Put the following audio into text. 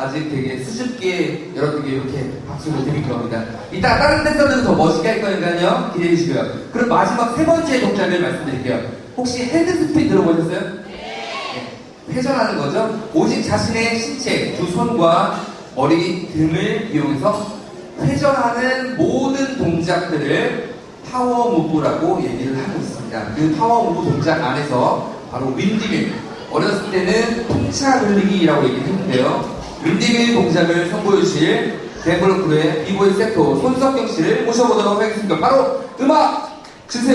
아직 되게 수줍게 여러분께 이렇게 박수를 드릴 겁니다. 이따 다른 댄서들은 더 멋있게 할 거니까요. 기대해 주시고요. 그럼 마지막 세 번째 동작을 말씀드릴게요. 혹시 헤드스핀 들어보셨어요? 네. 회전하는 거죠. 오직 자신의 신체, 두 손과 머리 등을 이용해서 회전하는 모든 동작들을 파워 무브라고 얘기를 하고 있습니다. 그 파워 무브 동작 안에서 바로 윈디밀. 어렸을 때는 통차 흘리기라고 얘기했는데요. 윈디밀 동작을 선보여 주실 댄블로크의 비보이 세토 손석경 씨를 모셔보도록 하겠습니다. 바로 음악 주세요.